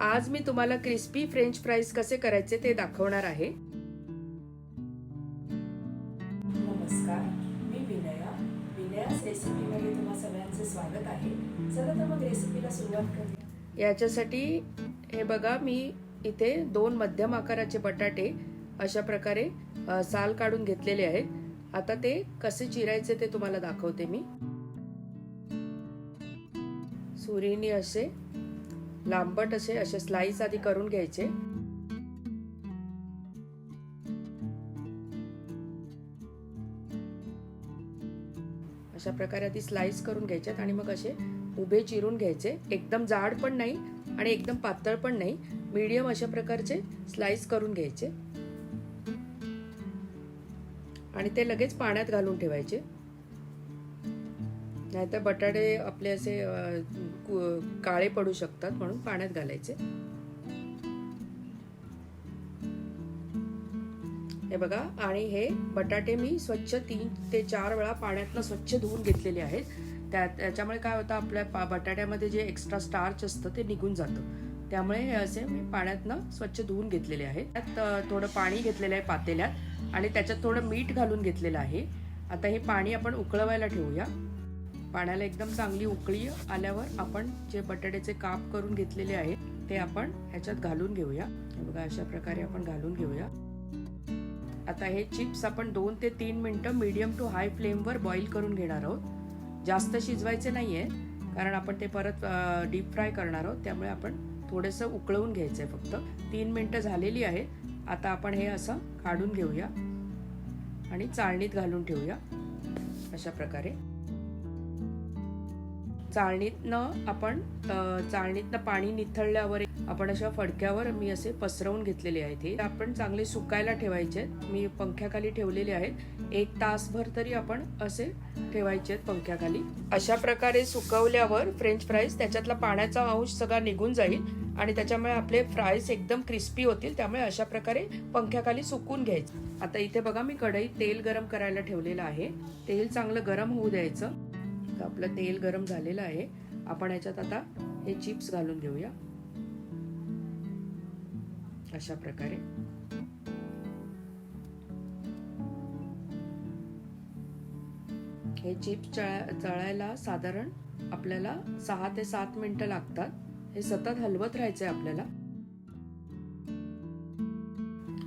आज मी तुम्हाला crispy French fries कसे करायचे ते दाखवणार आहे. नमस्कार मी विनया. विनयास रेसिपीमध्ये तुम्हा सगळ्यांचे स्वागत आहे. चला तर मग रेसिपीला सुरुवात करूया. याच्यासाठी हे बघा मी इथे दोन मध्यम आकाराचे बटाटे अशा प्रकारे साल काढून घेतलेले आहेत. आता ते कसे चिरायचे ते तुम्हाला दाखवते मी. सुरीनी असे लांबट असे असे स्लाइस आधी करून घ्यायचे. अशा प्रकारे आधी स्लाइस करून घ्यायच्यात आणि मग असे उभे चिरून घ्यायचे. एकदम जाड पण नाही आणि एकदम पातळ पण नाही. मीडियम अशा प्रकारचे स्लाइस करून घ्यायचे. आणि ते लगेच पाण्यात घालून ठेवायचे. नाहीतर बटाटे आपले असे काळे पडू शकतात म्हणून पाण्यात घालायचे. हे बघा आणि हे बटाटे मी स्वच्छ तीन ते चार वेळा पाण्यातनं स्वच्छ धुवून घेतलेले आहेत. त्या त्याच्यामुळे काय होतं आपल्या बटाट्यामध्ये जे एक्स्ट्रा स्टार्च असतं ते निघून जातं. त्यामुळे हे असे मी पाण्यातनं स्वच्छ धुवून घेतलेले आहेत. त्यात थोडं पाणी घेतलेलं आहे पातेल्यात. आणि त्याच्यात थोडं मीठ घालून घेतलेलं आहे. आता हे पाणी आपण उकळवायला ठेवूया. पाण्याला एकदम चांगली उकळी आल्यावर आपण जे बटाट्याचे काप करून घेतलेले आहेत ते आपण ह्याच्यात घालून घेऊया. बघा अशा प्रकारे आपण घालून घेऊया. आता हे चिप्स आपण दोन ते तीन मिनटं मीडियम टू हाय फ्लेमवर बॉईल करून घेणार आहोत. जास्त शिजवायचे नाही आहे कारण आपण ते परत डीप फ्राय करणार आहोत. त्यामुळे आपण थोडंसं उकळवून घ्यायचं आहे फक्त. तीन मिनटं झालेली आहेत आता आपण हे असं काढून घेऊया आणि चाळणीत घालून ठेवूया. अशा प्रकारे. चाळणीतनं आपण चाळणीतनं पाणी निथळल्यावर आपण अशा फडक्यावर मी असे पसरवून घेतलेले आहेत हे. आपण चांगले सुकायला ठेवायचे आहेत. मी पंख्याखाली ठेवलेले आहेत. एक तासभर तरी आपण असे ठेवायचे आहेत पंख्याखाली. अशा प्रकारे सुकवल्यावर फ्रेंच फ्राईज त्याच्यातला पाण्याचा अंश सगळा निघून जाईल आणि त्याच्यामुळे आपले फ्राईज एकदम क्रिस्पी होतील. त्यामुळे अशा प्रकारे पंख्याखाली सुकून घ्यायचे. आता इथे बघा मी कढईत तेल गरम करायला ठेवलेलं आहे. तेल चांगलं गरम होऊ द्यायचं. तर आपलं तेल गरम झालेलं आहे. आपण याच्यात आता हे चिप्स घालून घेऊया. अशा प्रकारे. हे चिप्स चळायला साधारण आपल्याला सहा ते सात मिनिटं लागतात. हे सतत हलवत राहायचंय आपल्याला.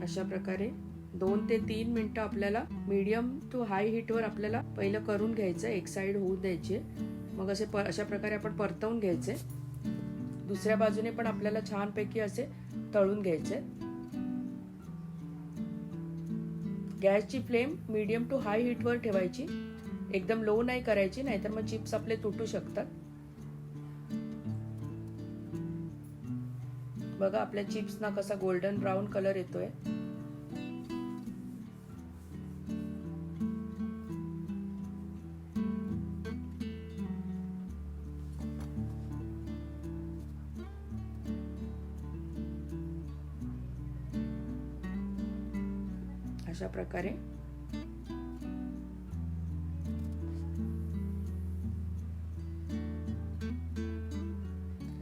अशा प्रकारे दोन ते तीन मिनिटं आपल्याला मीडियम टू हाय हीटवर आपल्याला पहिलं करून घ्यायचं एक साईड होऊ द्यायची. मग असे अशा प्रकारे आपण परतवून घ्यायचे. दुसऱ्या बाजूने पण आपल्याला छानपैकी असे तळून घ्यायचे. गॅसची फ्लेम मीडियम टू हाय हीटवर ठेवायची. एकदम लो नाही करायची नाहीतर मग चिप्स आपले तुटू शकतात. बघा आपल्या चिप्सना कसा गोल्डन ब्राऊन कलर येतोय. अशा प्रकारे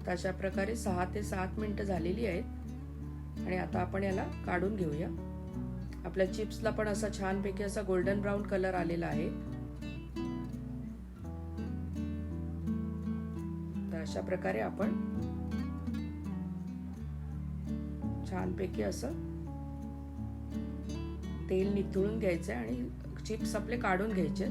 अशा प्रकारे सहा ते सात मिनिटं झालेली आहेत. आणि आता आपण याला काढून घेऊया. आपल्या चिप्सला पण असा छानपैकी असा गोल्डन ब्राऊन कलर आलेला आहे. तर अशा प्रकारे आपण छानपैकी असं तेल निथळून घ्यायचंय आणि चिप्स आपले काढून घ्यायचे.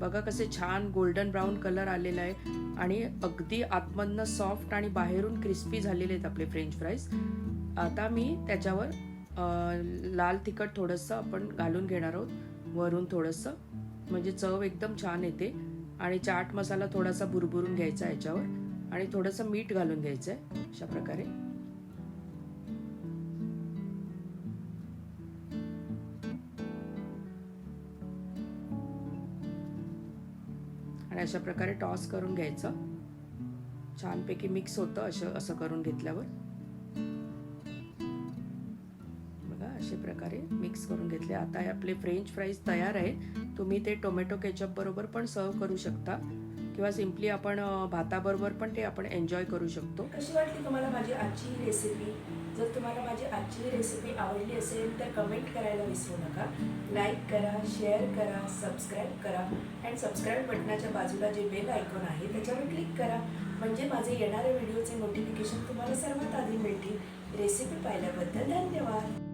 बघा कसे छान गोल्डन ब्राऊन कलर आलेला आहे आणि अगदी आतमधनं सॉफ्ट आणि बाहेरून क्रिस्पी झालेले आहेत आपले फ्रेंच फ्राईज. आता मी त्याच्यावर लाल तिखट थोडंसं आपण घालून घेणार आहोत वरून थोडंसं. म्हणजे चव एकदम छान येते. आणि चाट मसाला थोडासा भुरभुरून घ्यायचा याच्यावर. आणि थोडंसं मीठ घालून घ्यायचं आहे अशा प्रकारे. आणि अशा प्रकारे टॉस करून घ्यायचं. छानपैकी मिक्स होतं असं असं करून घेतल्यावर. अशा प्रकारे मिक्स करून घेतले. आता हे आपले फ्रेंच फ्राईज तयार आहेत तुम्ही ते टोमॅटो केचप बरोबर पण सर्व करू शकता. किंवा सिम्पली आपण भाताबरोबर पण ते आपण एन्जॉय करू शकतो. कशी वाटली तुम्हाला माझी आजची ही रेसिपी जर तुम्हाला माझी आजची रेसिपी आवडली असेल तर कमेंट करायला विसरू नका. लाईक करा शेअर करा सबस्क्राईब करा. अँड सबस्क्राईब बटनाच्या बाजूला जे बेल आयकॉन आहे त्याच्यावर क्लिक करा. म्हणजे माझे येणाऱ्या व्हिडिओचे नोटिफिकेशन तुम्हाला सर्वात आधी मिळतील. रेसिपी पाहिल्याबद्दल धन्यवाद.